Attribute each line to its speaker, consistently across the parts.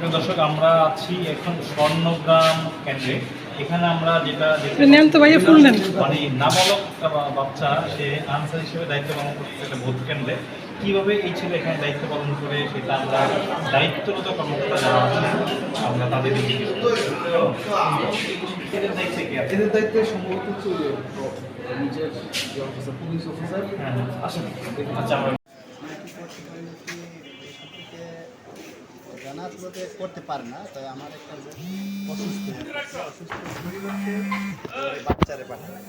Speaker 1: প্রিয় দর্শক আমরা আছি এখন স্বর্ণগ্রাম কেন্দ্রে এখানে আমরা যেটা
Speaker 2: নেন তো ভাইয়া, ফুল নেন।
Speaker 1: মানে নাবালক বাচ্চা সে আনসার হিসেবে দায়িত্ব পালন করছে একটা ভোট কেন্দ্রে কীভাবে এই ছেলে এখানে দায়িত্ব পালন করে সেটা আমরা দায়িত্বরত কর্মকর্তা যারা আছে আমরা তাদের। এদের দায়িত্বে কি
Speaker 3: এদের দায়িত্বে সম্ভবত নিজের যে অফিসার পুলিশ অফিসার।
Speaker 1: আসেন আচ্ছা
Speaker 4: জানা করতে পারে না তাই আমার একটা যে অসুস্থ। অসুস্থ বাচ্চারে পাঠায়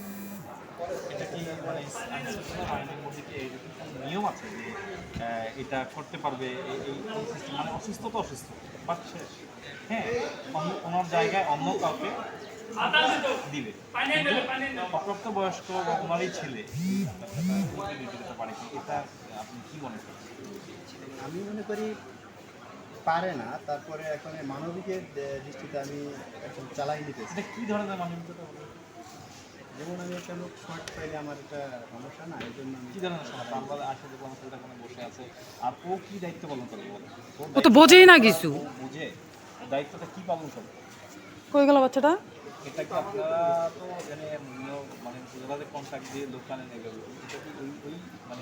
Speaker 1: এটা কি মানে আইনের মধ্যে কি নিয়ম আছে যে এটা করতে পারবে এই-? মানে অসুস্থ তো অসুস্থ বাট হ্যাঁ ওনার জায়গায় অন্য কাউকে দিবে। অপ্রাপ্ত বয়স্ক বা ওনারই ছেলে এটা আপনি কি মনে করেন?
Speaker 4: আমি মনে করি পারে না তারপরে এখন মানবিকের দৃষ্টিতে আমি এখন চালাই
Speaker 1: এটা কি ধরনের মানবিকতা বলে?
Speaker 4: যেমন আমি একটা লোক শর্ট পাইলে আমার একটা সমস্যা না এই জন্য আমি
Speaker 1: কি ধরনের সমস্যা? আমরা আসে দেখলাম ছেলেটা ওখানে বসে আছে। আর ও কি দায়িত্ব পালন করবে
Speaker 2: ও তো বোঝেই না কিছু।
Speaker 1: বুঝে। দায়িত্বটা কি পালন করবে
Speaker 2: কই গেল বাচ্চাটা?
Speaker 1: এটা কি আপনারা তো মানে কন্ট্যাক্ট দিয়ে দোকানে নেবে এটা কি ওই ওই মানে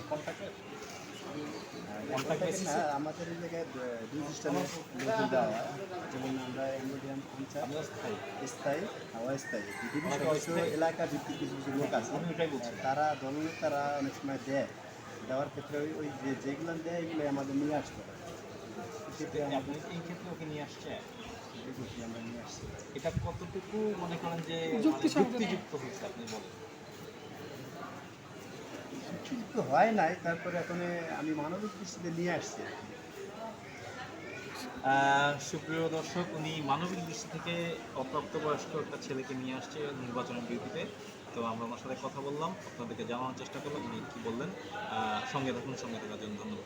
Speaker 1: কন্ট্যাক্ট বেসিসে
Speaker 4: আমাদের এই জায়গায় দুই সিস্টেমের লোক দেওয়া হয়। যেমন আমরা ইন্ডিয়ান
Speaker 1: আমরা স্থায়ী।
Speaker 4: স্থায়ী অস্থায়ী বিভিন্ন সদস্য এলাকা ভিত্তিক কিছু কিছু লোক আছে।
Speaker 1: আমি ওটাই বলছি।
Speaker 4: তারা দলনেতা তারা অনেক সময় দেয়। দেওয়ার ক্ষেত্রে ওই ওই যে যেগুলো দেয় এগুলো আমাদের নিয়ে আসতে হয়। সেক্ষেত্রে
Speaker 1: আপনি
Speaker 4: আমাদের
Speaker 1: এই ক্ষেত্রে ওকে নিয়ে আসছে?
Speaker 4: আমরা নিয়ে আসছি।
Speaker 1: এটা কতটুকু মনে করেন যে মানে। যুক্তিযুক্ত হয়েছে আপনি বলেন?
Speaker 4: ঠিক তো হয় নাই, তারপরে এখন আমি মানবিক দৃষ্টিতে নিয়ে আসছি
Speaker 1: সুপ্রিয় দর্শক, উনি মানবিক দৃষ্টি থেকে অপ্রাপ্তবয়স্ক একটা ছেলেকে নিয়ে আসছে নির্বাচনের বিরুদ্ধে তো আমরা ওনার সাথে কথা বললাম, আপনাদেরকে জানানোর চেষ্টা করলাম, উনি কী বললেন। সঙ্গে থাকুন, সঙ্গে থাকার জন্য ধন্যবাদ।